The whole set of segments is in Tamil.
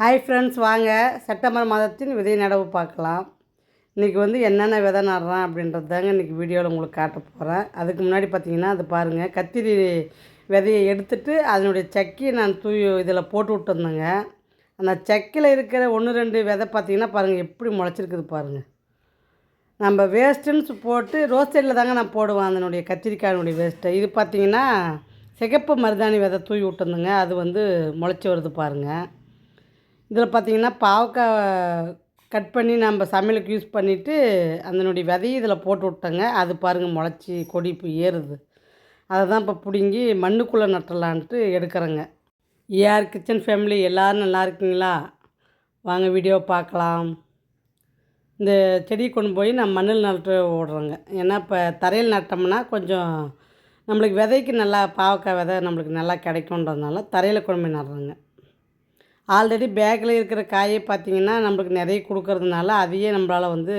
ஹாய் ஃப்ரெண்ட்ஸ் வாங்க. செப்டம்பர் மாதத்தின் விதை நடவு பார்க்கலாம். இன்றைக்கி வந்து என்னென்ன விதை நடுறேன் அப்படின்றது தாங்க இன்றைக்கி வீடியோவில் உங்களுக்கு காட்ட போகிறேன் அதுக்கு முன்னாடி பார்த்தீங்கன்னா அது பாருங்கள் கத்திரி விதையை எடுத்துட்டு அதனுடைய சக்கியை நான் தூய் இதில் போட்டு விட்டுருந்தேங்க. அந்த சக்கியில் இருக்கிற ஒன்று ரெண்டு விதை பார்த்தீங்கன்னா பாருங்கள் எப்படி முளைச்சிருக்குது பாருங்கள் நம்ம வேஸ்ட்டுன்னு போட்டு ரோஸ் சைடில் தாங்க நான் போடுவேன் அதனுடைய கத்திரிக்காயினுடைய வேஸ்ட்டை. இது பார்த்தீங்கன்னா சிகப்பு மருதாணி விதை தூவி விட்டுருந்தேங்க. அது வந்து முளைச்சி வருது பாருங்கள் இதில் பார்த்தீங்கன்னா பாவக்காய் கட் பண்ணி நம்ம சமையலுக்கு யூஸ் பண்ணிவிட்டு அதனுடைய விதையை இதில் போட்டு விட்டேங்க. அது பாருங்கள் முளைச்சி கொடி இப்போ ஏறுது. அதை தான் இப்போ பிடுங்கி மண்ணுக்குள்ளே நட்டலான்ட்டு எடுக்கிறேங்க. ஏஆர் கிச்சன் ஃபேமிலி எல்லோரும் நல்லா இருக்கீங்களா? வாங்க வீடியோ பார்க்கலாம். இந்த செடியை கொண்டு போய் நான் மண்ணில் நட்டு ஓடுறேங்க. ஏன்னா இப்போ தரையில் நட்டோம்னா கொஞ்சம் நம்மளுக்கு விதைக்கு நல்லா பாவக்காய் விதை நம்மளுக்கு நல்லா கிடைக்குன்றதுனால தரையில் கொண்டு போய் நடுறேங்க. ஆல்ரெடி பேக்கில் இருக்கிற காயை பார்த்திங்கன்னா நம்மளுக்கு நிறைய கொடுக்கறதுனால அதையே நம்மளால் வந்து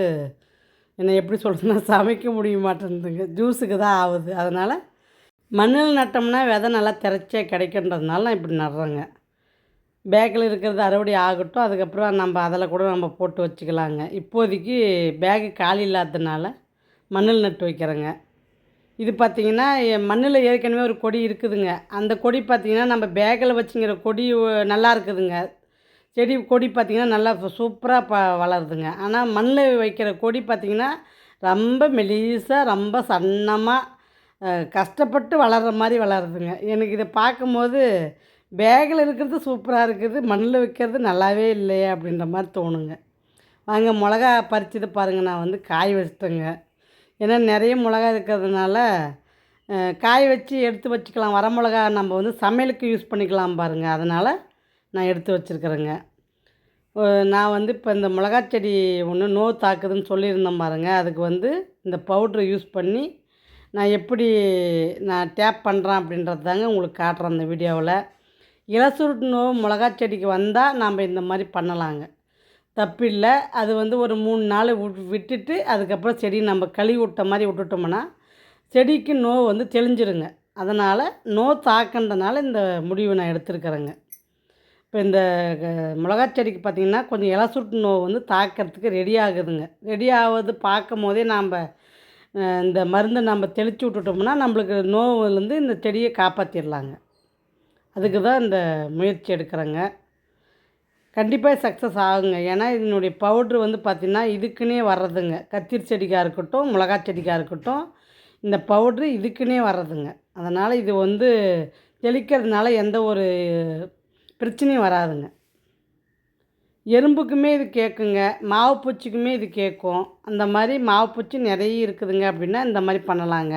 என்ன எப்படி சொல்கிறதுனா சமைக்க முடிய மாட்டேங்குதுங்க ஜூஸுக்கு தான் ஆகுது. அதனால் மண்ணில் நட்டோம்னா விதை நல்லா திரைச்சியாக கிடைக்குன்றதுனால நான் இப்படி நடுறேங்க. பேக்கில் இருக்கிறது அறுவடை ஆகட்டும் அதுக்கப்புறம் நம்ம அதில் கூட நம்ம போட்டு வச்சுக்கலாங்க. இப்போதைக்கு பேகு காலி இல்லாததுனால மண்ணில் நட்டு வைக்கிறேங்க. இது பார்த்திங்கன்னா மண்ணில் ஏற்கனவே ஒரு கொடி இருக்குதுங்க. அந்த கொடி பார்த்திங்கன்னா நம்ம பேக்கில் வச்சுங்கிற கொடி நல்லா இருக்குதுங்க. செடி கொடி பார்த்திங்கன்னா நல்லா சூப்பராக ப வளருதுங்க. ஆனால் மண்ணில் வைக்கிற கொடி பார்த்திங்கன்னா ரொம்ப மெலிசாக ரொம்ப சன்னமாக கஷ்டப்பட்டு வளர்கிற மாதிரி வளருதுங்க. எனக்கு இதை பார்க்கும்போது பேக்கில் இருக்கிறது சூப்பராக இருக்குது மண்ணில் வைக்கிறது நல்லாவே இல்லையே அப்படின்ற மாதிரி தோணுங்க. வாங்க மிளகா பறிச்சது பாருங்கள் நான் வந்து காய் வச்சிட்டேங்க. ஏன்னா நிறைய மிளகா இருக்கிறதுனால காய வச்சு எடுத்து வச்சுக்கலாம். வர மிளகா நம்ம வந்து சமையலுக்கு யூஸ் பண்ணிக்கலாம் பாருங்கள் அதனால் நான் எடுத்து வச்சுருக்குறேங்க. நான் வந்து இப்போ இந்த மிளகா செடி ஒன்று நோ தாக்குதுன்னு சொல்லியிருந்தேன் பாருங்கள் அதுக்கு வந்து இந்த பவுட்ரு யூஸ் பண்ணி நான் எப்படி நான் டேப் பண்ணுறேன் அப்படின்றது தாங்க உங்களுக்கு காட்டுறேன் அந்த வீடியோவில். இலசுருட்டு நோவு மிளகா செடிக்கு வந்தால் நாம் இந்த மாதிரி பண்ணலாங்க. தப்பில்லை. அது வந்து ஒரு மூணு நாள் விட்- விட்டுட்டு அதுக்கப்புறம் செடி நம்ம கழுவி விட்ட மாதிரி விட்டுட்டோம்னா செடிக்கு நோ வந்து தெளிஞ்சிருங்க. அதனால் நோ தாக்கன்றனால இந்த முடிவை நான் எடுத்திருக்கிறேங்க. இப்போ இந்த க- மிளகா செடிக்கு பார்த்திங்கன்னா கொஞ்சம் இலசுட்டு நோய் வந்து தாக்கிறதுக்கு ரெடி ஆகுதுங்க. ரெடி ஆகுது பார்க்கும் போதே நாம் இந்த மருந்தை நம்ம தெளித்து விட்டுட்டோம்னா நம்மளுக்கு நோவுலேருந்து இந்த செடியை காப்பாற்றிடலாங்க அதுக்கு தான் இந்த முயற்சி எடுக்கிறேங்க. கண்டிப்பாக சக்ஸஸ் ஆகுங்க. ஏன்னா இதனுடைய பவுட்ரு வந்து பார்த்திங்கன்னா இதுக்குன்னே வர்றதுங்க. கத்திரி செடிக்காக இருக்கட்டும் மிளகா செடிக்காக இருக்கட்டும் இந்த பவுட்ரு இதுக்குன்னே வர்றதுங்க. அதனால் இது வந்து தெளிக்கிறதுனால எந்த ஒரு பிரச்சனையும் வராதுங்க. எறும்புக்குமே இது கேட்குங்க மாவு பூச்சிக்குமே இது கேட்கும் அந்த மாதிரி மாவு பூச்சி நிறைய இருக்குதுங்க அப்படின்னா இந்த மாதிரி பண்ணலாங்க.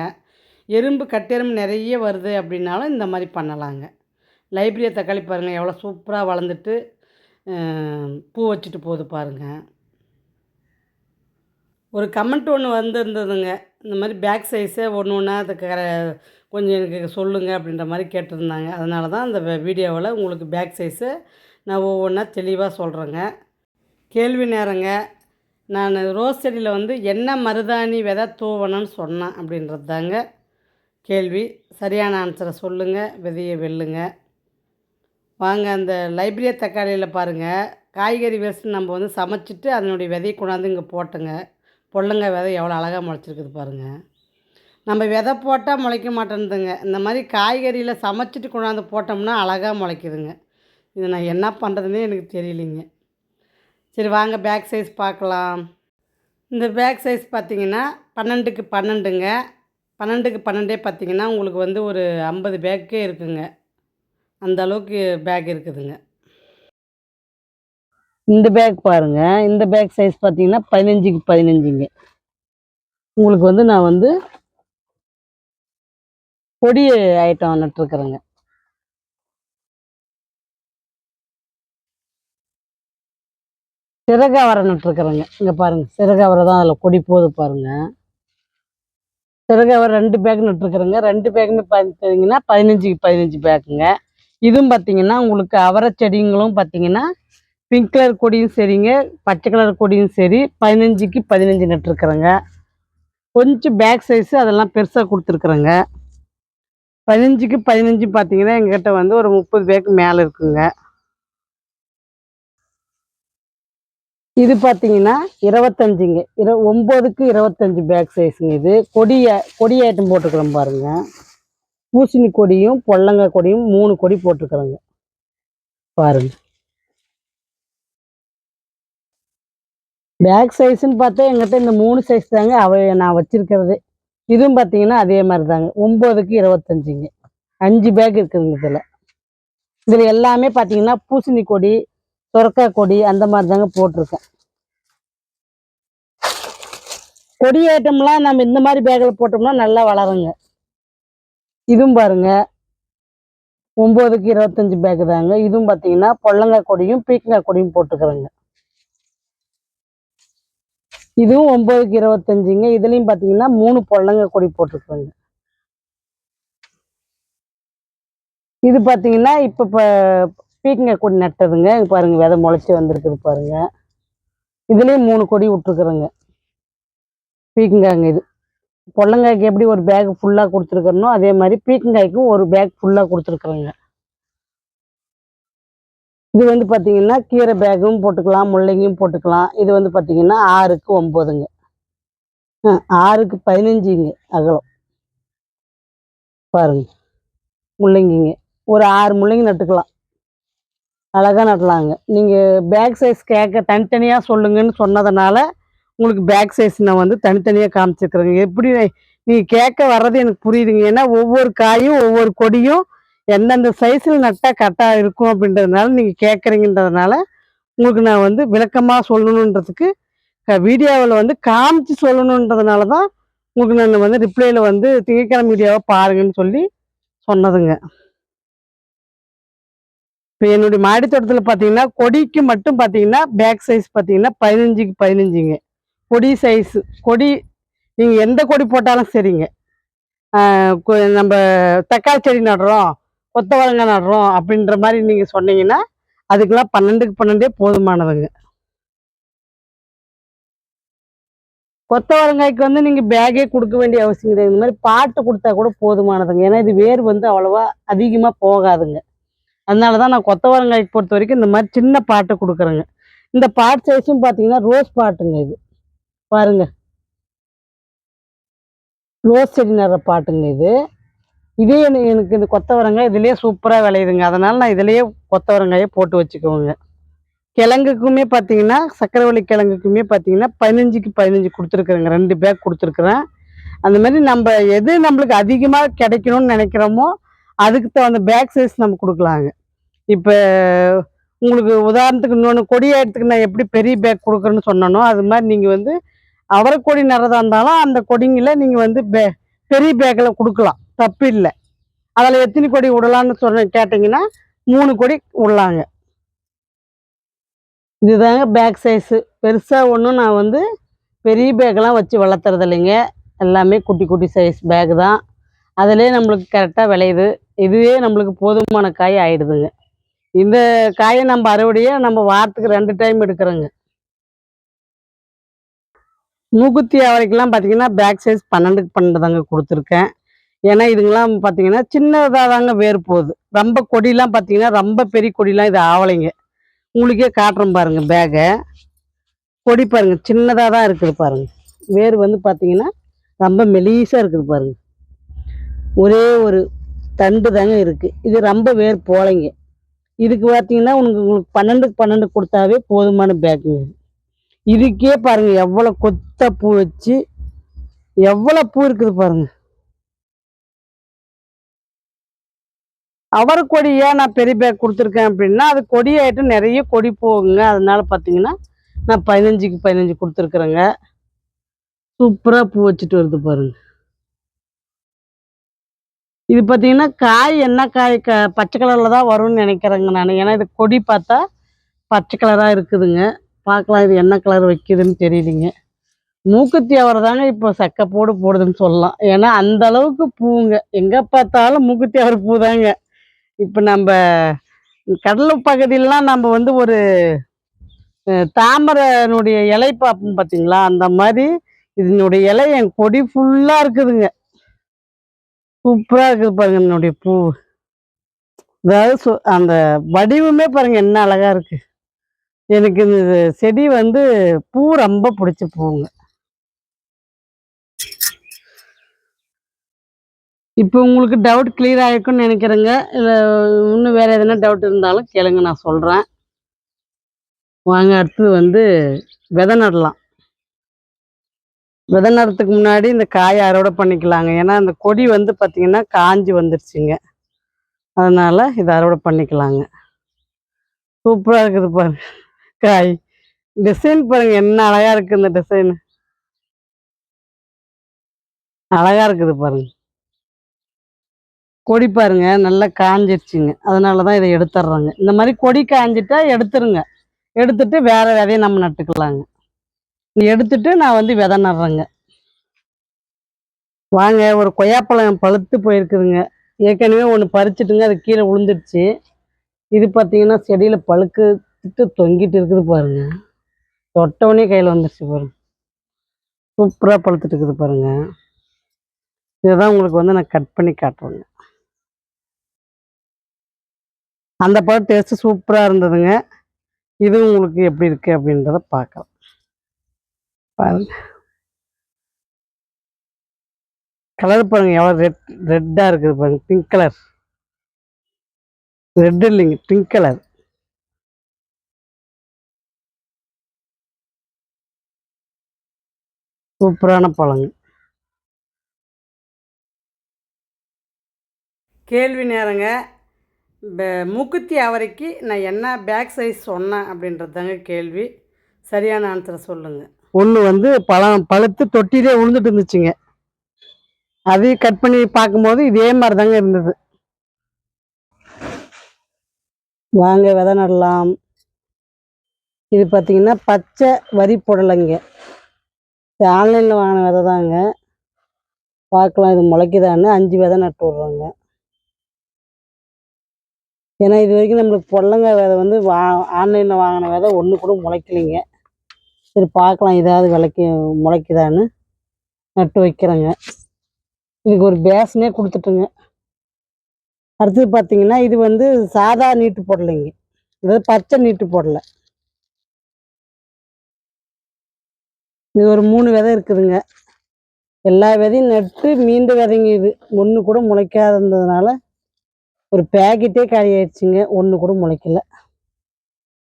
எறும்பு கட்டெரும்பு நிறைய வருது அப்படின்னாலும் இந்த மாதிரி பண்ணலாங்க. லைப்ரரியை தக்காளி பாருங்கள் எவ்வளோ சூப்பராக வளர்ந்துட்டு பூ வச்சுட்டு போகுது பாருங்கள் ஒரு கமெண்ட் ஒன்று வந்திருந்ததுங்க. இந்த மாதிரி பேக் சைஸே ஒன்று ஒன்றா அதுக்கு கொஞ்சம் எனக்கு சொல்லுங்கள் அப்படின்ற மாதிரி கேட்டிருந்தாங்க. அதனால தான் அந்த வீடியோவில் உங்களுக்கு பேக் சைஸு நான் ஒவ்வொன்றா தெளிவாக சொல்கிறேங்க கேள்வி நேரங்க. நான் ரோஸ் செடியில் வந்து என்ன மருதாணி விதை தூவணும்னு சொன்னேன் அப்படின்றது தாங்க கேள்வி. சரியான ஆன்சரை சொல்லுங்கள் விதையை வெல்லுங்க. வாங்க அந்த லைப்ரரிய தக்காளியில் பாருங்கள் காய்கறி வேஸ்ட்டு நம்ம வந்து சமைச்சிட்டு அதனுடைய விதையை கொண்டாந்து இங்கே போட்டோங்க. பொள்ளுங்க விதை எவ்வளோ அழகாக முளைச்சிருக்குது பாருங்கள் நம்ம விதை போட்டால் முளைக்க மாட்டேன்துங்க. இந்த மாதிரி காய்கறியில் சமைச்சிட்டு கொண்டாந்து போட்டோம்னா அழகாக முளைக்குதுங்க. இது நான் என்ன பண்ணுறதுனே எனக்கு தெரியலிங்க. சரி வாங்க பேக் சைஸ் பார்க்கலாம். இந்த பேக் சைஸ் பார்த்திங்கன்னா பன்னெண்டுக்கு பன்னெண்டுங்க. பன்னெண்டுக்கு பன்னெண்டே பார்த்திங்கன்னா உங்களுக்கு வந்து ஒரு ஐம்பது பேக்கே இருக்குங்க. அந்த அளவுக்கு பேக் இருக்குதுங்க. இந்த பேக் பாருங்க. இந்த பேக் சைஸ் பார்த்தீங்கன்னா பதினஞ்சுக்கு பதினஞ்சுங்க. உங்களுக்கு வந்து நான் வந்து பொடி ஐட்டம் நட்டுருக்குறேங்க சிறகாவரை நட்டுருக்குறேங்க இங்கே பாருங்கள் சிறகாவரை தான் அதில் கொடி போகுது பாருங்க. சிறகாவரை ரெண்டு பேக் நட்டுருக்குறேங்க ரெண்டு பேக்குமே பார்த்தீங்கன்னா பதினஞ்சுக்கு பதினஞ்சு பேக்குங்க இதுவும் பார்த்தீங்கன்னா உங்களுக்கு அவரை செடிங்களும் பார்த்தீங்கன்னா பிங்க் கலர் கொடியும் சரிங்க பச்சை கலர் கொடியும் சரி பதினஞ்சுக்கு பதினஞ்சு நட்டுருக்குறேங்க கொஞ்சம் பேக் சைஸு அதெல்லாம் பெருசாக கொடுத்துருக்குறேங்க. பதினஞ்சுக்கு பதினஞ்சு பார்த்தீங்கன்னா எங்ககிட்ட வந்து ஒரு முப்பது பேக்கு மேலே இருக்குங்க. இது பார்த்தீங்கன்னா இருபத்தஞ்சுங்க. இரு ஒம்போதுக்கு இருபத்தஞ்சு பேக் சைஸுங்க இது. கொடிய கொடி ஐட்டம் போட்டுக்கிறோம் பாருங்கள் பூசணி கொடியும் பொல்லங்காய் கொடியும் மூணு கொடி போட்டுக்கிறோங்க பாருங்க. பேக் சைஸ்ன்னு பார்த்தா எங்கிட்ட இந்த மூணு சைஸ் தாங்க அவ நான் வச்சிருக்கிறது. இதுவும் பார்த்தீங்கன்னா அதே மாதிரி தாங்க ஒம்போதுக்கு இருபத்தஞ்சுங்க. அஞ்சு பேக் இருக்குதுங்க இதில். இதில் எல்லாமே பார்த்தீங்கன்னா பூசணி கொடி சுரக்காய் கொடி அந்த மாதிரி தாங்க போட்டிருக்கேன் கொடி ஐட்டம்லாம் நம்ம இந்த மாதிரி பேக்கில் போட்டோம்னா நல்லா வளருங்க. இதுவும் பாருங்க. ஒம்போதுக்கு இருபத்தஞ்சு பேக் தாங்க. இதுவும் பார்த்தீங்கன்னா பொள்ளங்காய் கொடியும் பீக்கங்காய் கொடியும் போட்டுக்கிறேங்க. இதுவும் ஒம்போதுக்கு இருபத்தஞ்சுங்க. இதுலேயும் பார்த்தீங்கன்னா மூணு பொள்ளங்காய் கொடி போட்டுக்கிறேங்க. இது பார்த்தீங்கன்னா இப்போ இப்போ பீக்கங்காய் கொடி நட்டதுங்க. பாருங்க விதை முளைச்சி வந்திருக்குது பாருங்க. இதுலேயும் மூணு கொடி விட்டுருக்குறேங்க. பீக்கங்காய்ங்க இது. பொள்ளங்காய்க்கு எப்படி ஒரு பேக் ஃபுல்லாக கொடுத்துருக்குறனோ அதே மாதிரி பீக்கங்காய்க்கும் ஒரு பேக் ஃபுல்லாக கொடுத்துருக்குறேங்க. இது வந்து பார்த்தீங்கன்னா கீரை பேக்கும் போட்டுக்கலாம் முள்ளங்கியும் போட்டுக்கலாம். இது வந்து பார்த்தீங்கன்னா ஆறுக்கு ஒம்போதுங்க ஆ, ஆறுக்கு பதினஞ்சுங்க அகலம். பாருங்க. முள்ளங்கிங்க. ஒரு ஆறு முள்ளங்கி நட்டுக்கலாம். அழகாக நட்டலாங்க. நீங்கள் பேக் சைஸ் கேட்க தனித்தனியாக சொல்லுங்கன்னு சொன்னதுனால உங்களுக்கு பேக் சைஸ் நான் வந்து தனித்தனியாக காமிச்சிருக்கிறேங்க. எப்படி நீங்கள் கேட்க வர்றது எனக்கு புரியுதுங்க. ஏன்னா ஒவ்வொரு காயும் ஒவ்வொரு கொடியும் எந்தெந்த சைஸில் நட்டால் கரெக்டாக இருக்கும் அப்படின்றதுனால நீங்கள் கேட்குறீங்கன்றதுனால உங்களுக்கு நான் வந்து விளக்கமாக சொல்லணுன்றதுக்கு வீடியோவில் வந்து காமிச்சு சொல்லணுன்றதுனால தான் உங்களுக்கு நான் வந்து ரிப்ளைல வந்து திங்கக்கிழமை வீடியோவை பாருங்கன்னு சொல்லி சொன்னதுங்க. இப்போ என்னுடைய மாடி தோட்டத்தில் பார்த்தீங்கன்னா கொடிக்கு மட்டும் பார்த்தீங்கன்னா பேக் சைஸ் பார்த்தீங்கன்னா பதினஞ்சுக்கு பதினஞ்சுங்க. கொடி சைஸ் கொடி நீங்கள் எந்த கொடி போட்டாலும் சரிங்க. நம்ம தக்காளி செடி நடுறோம் கொத்தவரங்காய் நடுறோம் அப்படின்ற மாதிரி நீங்கள் சொன்னீங்கன்னா அதுக்கெல்லாம் பன்னெண்டுக்கு பன்னெண்டே போதுமானதுங்க. கொத்தவரங்காய்க்கு வந்து நீங்கள் பேக்கே கொடுக்க வேண்டிய அவசியம் கிடையாது. இந்த மாதிரி பாட்டு கொடுத்தா கூட போதுமானதுங்க. ஏன்னா இது வேர் வந்து அவ்வளோவா அதிகமாக போகாதுங்க. அதனால தான் நான் கொத்தவரங்காய்க்கு பொறுத்த வரைக்கும் இந்த மாதிரி சின்ன பாட்டு கொடுக்குறேங்க. இந்த பாட் சைஸும் பார்த்தீங்கன்னா ரோஸ் பாட்டுங்க இது. பாருங்க. ரோஸ் செடி நடுற பாட்டுங்க இது. இதே எனக்கு இந்த கொத்தவரங்காய் இதுலேயே சூப்பராக விளையுதுங்க. அதனால நான் இதுலேயே கொத்தவரங்காயை போட்டு வச்சுக்குவோங்க. கிழங்குக்குமே பார்த்தீங்கன்னா சக்கரவள்ளி கிழங்குக்குமே பார்த்தீங்கன்னா பதினஞ்சுக்கு பதினஞ்சு கொடுத்துருக்குறேங்க. ரெண்டு பேக் கொடுத்துருக்குறேன். அந்த மாதிரி நம்ம எது நம்மளுக்கு அதிகமாக கிடைக்கணும்னு நினைக்கிறோமோ அதுக்கு தகுந்த பேக் சைஸ் நம்ம கொடுக்கலாங்க. இப்போ உங்களுக்கு உதாரணத்துக்கு இன்னொன்று கொடி நான் எப்படி பெரிய பேக் கொடுக்குறேன்னு சொன்னனோ அது மாதிரி நீங்கள் வந்து அவரைக்கொடி நடுறதா இருந்தாலும் அந்த கொடிங்களை நீங்கள் வந்து பே பெரிய பேக்கில் கொடுக்கலாம். தப்பு இல்லை. அதில் எத்தனை கொடி விடலான்னு சொன்ன கேட்டிங்கன்னா மூணு கொடி விடலாங்க. இதுதாங்க பேக் சைஸு பெருசாக ஒன்றும் நான் வந்து பெரிய பேக்கெல்லாம் வச்சு வளர்த்துறது இல்லைங்க. எல்லாமே குட்டி குட்டி சைஸ் பேக் தான். அதிலே நம்மளுக்கு கரெக்டாக விளையுது. இதுவே நம்மளுக்கு போதுமான காய் ஆயிடுதுங்க. இந்த காயை நம்ம அறுவடையை நம்ம வாரத்துக்கு ரெண்டு டைம் எடுக்கிறோங்க. மூக்குத்தி அவரைக்கெல்லாம் பார்த்தீங்கன்னா பேக் சைஸ் பன்னெண்டுக்கு பன்னெண்டு தாங்க கொடுத்துருக்கேன். ஏன்னா இதுங்கெல்லாம் பார்த்தீங்கன்னா சின்னதாக தாங்க வேர் போகுது. ரொம்ப கொடிலாம் பார்த்தீங்கன்னா ரொம்ப பெரிய கொடிலாம் இது ஆவலைங்க. உங்களுக்கே காட்டுறேன் பாருங்க பேகை கொடி பாருங்க சின்னதாக தான் இருக்குது பாருங்க. வேர் வந்து பார்த்தீங்கன்னா ரொம்ப மெலீஸாக இருக்குது பாருங்க. ஒரே ஒரு தண்டு தாங்க இருக்குது இது ரொம்ப வேர் போலைங்க இதுக்கு பார்த்தீங்கன்னா உனக்கு உங்களுக்கு பன்னெண்டுக்கு பன்னெண்டு கொடுத்தாவே போதுமான பேக்குங்க இதுக்கே பாருங்க எவ்வளோ கொத்த பூ வச்சு எவ்வளோ பூ இருக்குது பாருங்க. அவரை கொடி ஏன் நான் பெரிய பேக் கொடுத்துருக்கேன் அப்படின்னா அது கொடி ஆகிட்டு நிறைய கொடி போகுங்க. அதனால பார்த்தீங்கன்னா நான் பதினஞ்சுக்கு பதினஞ்சு கொடுத்துருக்குறேங்க. சூப்பராக பூ வச்சுட்டு வருது பாருங்க. இது பார்த்தீங்கன்னா காய் என்ன காய் க பச்சை கலரில் தான் வரும்னு நினைக்கிறேங்க நான். ஏன்னா இது கொடி பார்த்தா பச்சை கலராக இருக்குதுங்க. பார்க்கலாம் இது என்ன கலர் வைக்குதுன்னு தெரியலிங்க. மூக்குத்தி அவரை தாங்க இப்போ சக்கப்போடு போடுதுன்னு சொல்லலாம். ஏன்னா அந்த அளவுக்கு பூங்க. எங்கே பார்த்தாலும் மூக்குத்தி அவர் பூ தாங்க. இப்போ நம்ம கடல் பகுதியிலலாம் நம்ம வந்து ஒரு தாமரனுடைய தாமரைனுடைய இலை பார்ப்போம் பார்த்தீங்களா அந்த மாதிரி இதனுடைய இலை என் கொடி ஃபுல்லாக இருக்குதுங்க. சூப்பராக இருக்குது பாருங்க என்னுடைய பூ. அதாவது சு- அந்த வடிவமே பாருங்க என்ன அழகாக இருக்குது எனக்கு இந்த செடி வந்து பூ ரொம்ப பிடிச்ச பூங்க. இப்போ உங்களுக்கு டவுட் கிளியர் ஆகிருக்குன்னு நினைக்கிறேங்க. இல்லை இன்னும் வேறு எதனா டவுட் இருந்தாலும் கேளுங்க நான் சொல்கிறேன் வாங்க அடுத்தது வந்து விதை நடலாம். விதை நடுறதுக்கு முன்னாடி இந்த காயை அறுவடை பண்ணிக்கலாங்க. ஏன்னா இந்த கொடி வந்து பார்த்திங்கன்னா காஞ்சி வந்துருச்சுங்க. அதனால் இதை அறுவடை பண்ணிக்கலாங்க. சூப்பராக இருக்குது பாருங்கள் காய். டிசைன் பாருங்க என்ன அழகா இருக்கு இந்த டிசைன் அழகா இருக்குது பாருங்க. கொடி பாருங்க நல்லா காஞ்சிருச்சுங்க. அதனால தான் இதை எடுத்துடுறாங்க. இந்த மாதிரி கொடி காஞ்சிட்டா எடுத்துருங்க. எடுத்துட்டு வேற விதையை நம்ம நட்டுக்கலாங்க. எடுத்துட்டு நான் வந்து விதை நடுறேங்க. வாங்க ஒரு கொய்யாப்பழம் பழுத்து போயிருக்குதுங்க. ஏற்கனவே ஒன்று பறிச்சிட்டுங்க அது கீழே விழுந்துடுச்சு. இது பார்த்தீங்கன்னா செடியில் பழுக்குட்டு தொங்கிட்டு இருக்குது பாருங்க. தொட்டவனே கையில் வந்துருச்சு பாருங்க. சூப்பராக பழுத்துட்டு இருக்குது பாருங்க. இதுதான் உங்களுக்கு வந்து நான் கட் பண்ணி காட்டுறேங்க. அந்த பழம் டேஸ்ட்டு சூப்பராக இருந்ததுங்க. இது உங்களுக்கு எப்படி இருக்கு அப்படின்றத பார்க்கலாம். பாருங்க. கலர் பாருங்க எவ்வளோ ரெட் ரெட்டாக இருக்குது பாருங்க. பிங்க் கலர் ரெட் இல்லைங்க பிங்க் கலர் சூப்பரான பழங்க. கேள்வி நேரங்க. மூக்குத்தி அவரைக்கு நான் என்ன பேக் சைஸ் சொன்னேன் அப்படின்றது தாங்க கேள்வி. சரியான ஆன்சரை சொல்லுங்கள் ஒன்று வந்து பழம் பழுத்து தொட்டிலே விழுந்துட்டு இருந்துச்சுங்க. அதையும் கட் பண்ணி பார்க்கும்போது இதே மாதிரி தாங்க இருந்தது. வாங்க விதை நடலாம். இது பார்த்தீங்கன்னா பச்சை வரி புடலைங்க. இது ஆன்லைனில் வாங்கின விதை தாங்க. பார்க்கலாம் இது முளைக்குதான்னு. அஞ்சு விதை நட்டு விட்றோங்க. ஏன்னா இது வரைக்கும் நம்மளுக்கு புடலங்காய் விதை வந்து வா ஆன்லைனில் வாங்கின விதை ஒன்று கூட முளைக்கலைங்க. சரி பார்க்கலாம். ஏதாவது விலைக்கு முளைக்குதான்னு நட்டு வைக்கிறேங்க. இதுக்கு ஒரு பேஸ்னே கொடுத்துட்டுங்க. அடுத்தது பார்த்தீங்கன்னா இது வந்து சாதா நீட்டு போடலைங்க. இது பச்சை நீட்டு போடலை. இது ஒரு மூணு விதை இருக்குதுங்க. எல்லா விதையும் நட்டு மீண்டு விதைங்க இது. ஒன்று கூட முளைக்காத இருந்ததுனால ஒரு பேக்கெட்டே காலி ஆயிடுச்சுங்க. ஒன்று கூட முளைக்கல.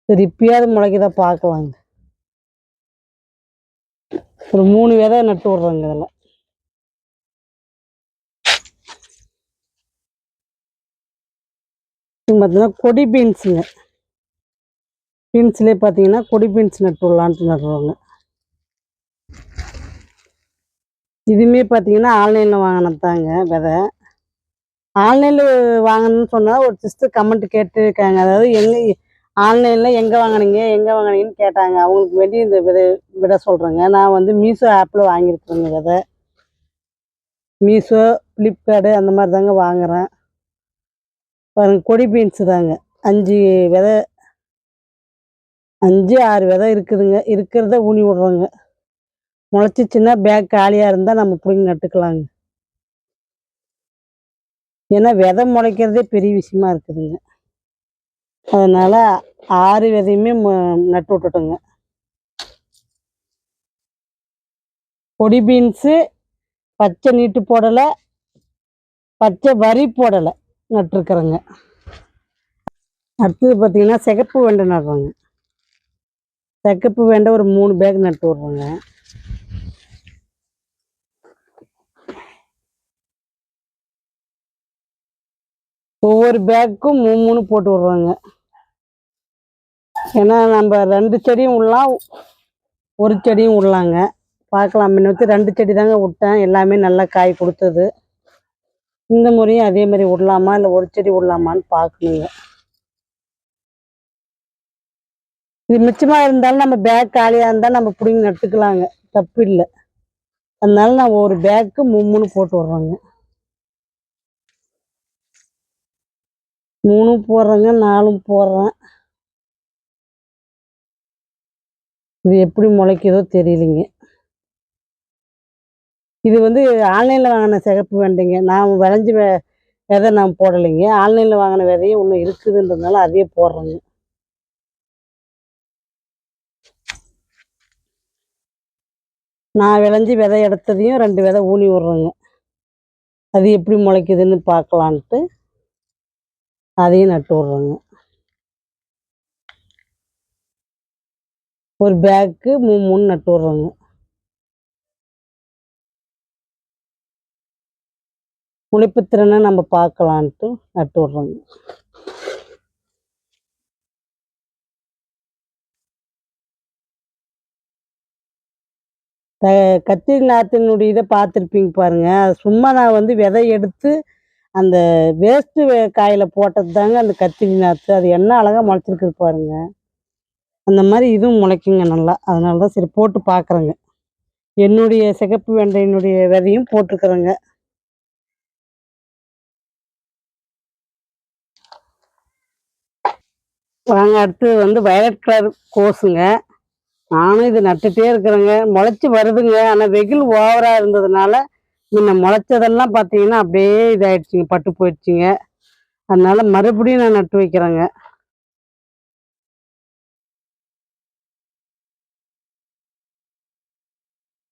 சரி இப்பயாவது முளைக்குதா பார்க்கலாங்க ஒரு மூணு விதை நட்டு விட்றோங்க இதில். பார்த்தீங்கன்னா கொடி பீன்ஸுங்க. பீன்ஸ்லேயே பார்த்தீங்கன்னா கொடி பீன்ஸ் நட்டு விடலான்ட்டு நடுவாங்க இதுவுமே பார்த்தீங்கன்னா ஆன்லைனில் வாங்கினது தாங்க விதை. ஆன்லைனில் வாங்கணும்னு சொன்னால் ஒரு சிஸ்டர் கமெண்ட் கேட்டுருக்காங்க. அதாவது எங்கே ஆன்லைனில் எங்கே வாங்குனீங்க எங்கே வாங்குனீங்கன்னு கேட்டாங்க. அவங்களுக்கு வேண்டி இந்த விதை விட சொல்கிறேங்க நான் வந்து மீஷோ ஆப்பில் வாங்கியிருக்கிறேங்க விதை. மீஷோ ஃப்ளிப்கார்டு அந்த மாதிரி தாங்க வாங்குகிறேன் பாருங்கள் கொடி பீன்ஸு தாங்க. அஞ்சு விதை. அஞ்சு ஆறு விதை இருக்குதுங்க. இருக்கிறத ஊனி விட்றோங்க. முளைச்சிச்சின்னா பேக் காலியாக இருந்தால் நம்ம பிடிங்கி நட்டுக்கலாங்க. ஏன்னா விதை முளைக்கிறதே பெரிய விஷயமா இருக்குதுங்க. அதனால் ஆறு விதையுமே மு- நட்டு விட்டுட்டோங்க. பொடி பீன்ஸு பச்சை நீட்டு போடலை பச்சை வரி போடலை நட்டுருக்குறேங்க. அடுத்தது பார்த்தீங்கன்னா சிகப்பு வெண்டை நடுறோங்க. சிகப்பு வெண்டை ஒரு மூணு பேக் நட்டு விட்றோங்க. ஒவ்வொரு பேக்குக்கும் மூணு மூணு போட்டு விட்றோங்க. ஏன்னா நம்ம ரெண்டு செடியும் விடலாம் ஒரு செடியும் விடலாங்க பார்க்கலாம். முன்ன வச்சு ரெண்டு செடி தாங்க விட்டேன். எல்லாமே நல்லா காய் கொடுத்தது. இந்த முறையும் அதே மாதிரி விடலாமா? இல்லை ஒரு செடி விடலாமான்னு பார்க்கணுங்க. இது மிச்சமாக இருந்தாலும் நம்ம பேக் காலியாக இருந்தால் நம்ம பிடிங்கி நட்டுக்கலாங்க. தப்பு இல்லை. அதனால நான் ஒரு பேக்கு மூணு மூணு போட்டு விட்றோங்க. மூணும் போடுறேங்க நாலும் போடுறேன். இது எப்படி முளைக்குதோ தெரியலைங்க. இது வந்து ஆன்லைனில் வாங்கின சிகப்பு வேண்டைங்க. நான் விளைஞ்சி வே விதை நான் போடலைங்க. ஆன்லைனில் வாங்கின விதையும் ஒன்று இருக்குதுன்றதுனால அதையே போடுறேங்க. நான் விளைஞ்சி விதை எடுத்ததையும் ரெண்டு விதை ஊனி விட்றேங்க. அது எப்படி முளைக்குதுன்னு பார்க்கலான்ட்டு. அதையும் நட்டு விட்றோங்க. ஒரு பேக்கு மூணு மூணு நட்டு விட்றோங்க. முளைப்பு திறனை நம்ம பார்க்கலான்ட்டு நட்டு விட்றோங்க. த- கத்திரி நாத்தினுடைய இதை பார்த்துருப்பீங்க பாருங்க. சும்மா நான் வந்து விதை எடுத்து அந்த வேஸ்ட்டு காயில் போட்டது தாங்க அந்த கத்திரி நாற்று. அது என்ன அழகாக முளைச்சிருக்கு பாருங்க. அந்த மாதிரி இதுவும் முளைக்குங்க நல்லா. அதனால தான் சரி போட்டு பார்க்குறேங்க. என்னுடைய சிகப்பு வெண்டையினுடைய விதையும் போட்டிருக்கிறேங்க. வாங்க அடுத்து வந்து வயலட் கலர் கோஸுங்க. நானும் இது நட்டுகிட்டே இருக்கிறேங்க. முளைச்சி வருதுங்க. ஆனால் வெயில் ஓவராக இருந்ததுனால முன்ன முளைச்சதெல்லாம் பார்த்தீங்கன்னா அப்படியே இதாயிடுச்சுங்க பட்டு போயிடுச்சுங்க. அதனால மறுபடியும் நான் நட்டு வைக்கிறேங்க.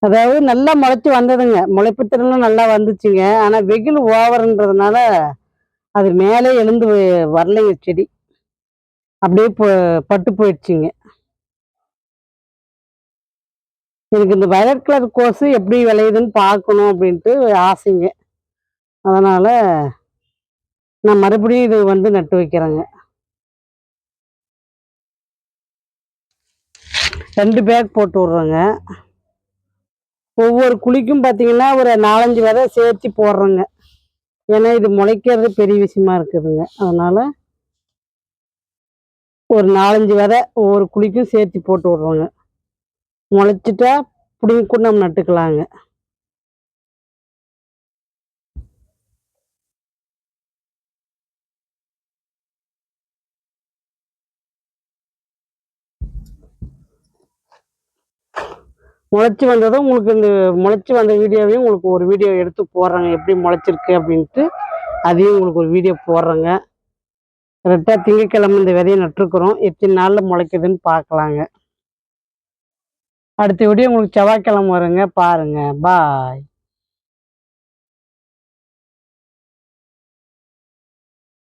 அதாவது நல்லா முளைச்சி வந்ததுங்க. முளைப்பு திறனும் நல்லா வந்துச்சுங்க. ஆனால் வெயில் ஓவர்ன்றதுனால அது மேலே எழுந்து வரலைங்க செடி. அப்படியே பட்டு போயிடுச்சுங்க. எனக்கு இந்த வயலட் கலர் கோஸு எப்படி விளையுதுன்னு பார்க்கணும் அப்படின்ட்டு ஆசைங்க. அதனால் நான் மறுபடியும் இது வந்து நட்டு வைக்கிறேங்க. ரெண்டு பேக் போட்டு விட்றேங்க. ஒவ்வொரு குழிக்கும் பார்த்தீங்கன்னா ஒரு நாலஞ்சு விதை சேர்த்து போடுறேங்க. ஏன்னா இது முளைக்கிறது பெரிய விஷயமா இருக்குதுங்க. அதனால் ஒரு நாலஞ்சு விதை ஒவ்வொரு குழிக்கும் சேர்த்து போட்டு விட்றோங்க. முளைச்சிட்டா பிடிங்கி கூட நம்ம நட்டுக்கலாங்க. முளைச்சி வந்ததும் உங்களுக்கு இந்த முளைச்சி வந்த வீடியோவையும் உங்களுக்கு ஒரு வீடியோ எடுத்து போடுறேங்க. எப்படி முளைச்சிருக்கு அப்படின்ட்டு அதையும் உங்களுக்கு ஒரு வீடியோ போடுறேங்க. கரெக்டாக திங்கக்கிழமை இந்த விதையை நட்டுருக்குறோம். எத்தனை நாளில் முளைக்குதுன்னு பார்க்கலாங்க. அடுத்த வீடியோ உங்களுக்கு செவ்வாய்க்கிழமை வருங்க. பாருங்க. பாய்